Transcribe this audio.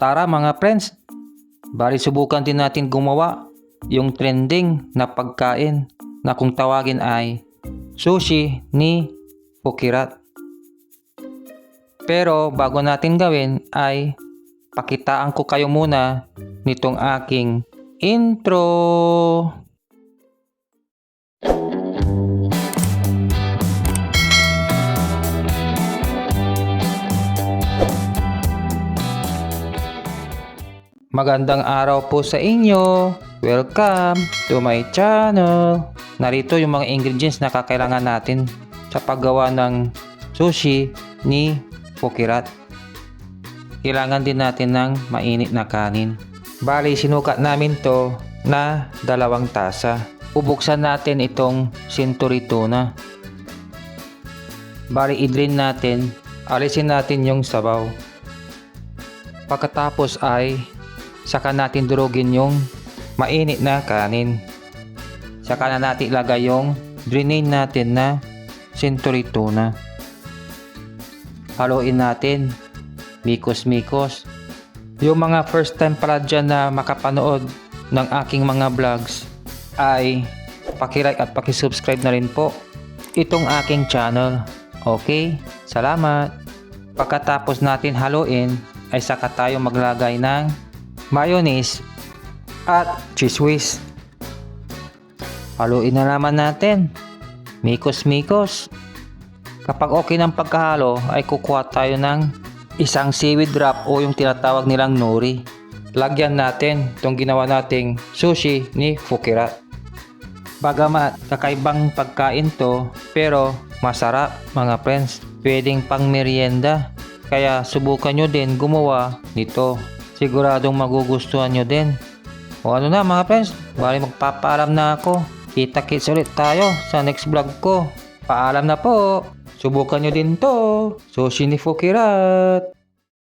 Tara mga friends, bali subukan din natin gumawa yung trending na pagkain na kung tawagin ay sushi ni Pukirat. Pero bago natin gawin ay pakitaan ko kayo muna nitong aking intro. Magandang araw po sa inyo. Welcome to my channel. Narito yung mga ingredients na kakailangan natin sa paggawa ng sushi ni Pukirat. Kailangan din natin ng mainit na kanin. Bali, sinukat namin to na dalawang tasa. Bubuksan natin itong century tuna. Bali, i-drain natin. Alisin natin yung sabaw. Pagkatapos ay saka natin durugin yung mainit na kanin. Saka na natin ilagay yung drainin natin na century tuna. Haluin natin. Mikos-mikos. Yung mga first time pala dyan na makapanood ng aking mga vlogs ay pakilike at pakisubscribe na rin po itong aking channel. Okay? Salamat! Pagkatapos natin haluin ay saka tayo maglagay ng mayonnaise at cheese whiz. Haluin na naman natin. Mikos-mikos. Kapag okay ng pagkahalo ay kukuha tayo ng isang seaweed wrap o yung tinatawag nilang nori. Lagyan natin itong ginawa nating sushi ni Fukirat. Bagamat kakaibang pagkain to pero masarap mga friends. Pwedeng pang merienda. Kaya subukan nyo din gumawa nito. Siguradong magugustuhan nyo din. O ano na mga friends, bali magpapaalam na ako. Kita-kits ulit tayo sa next vlog ko. Paalam na po. Subukan nyo din to. Sushi ni Fukirat.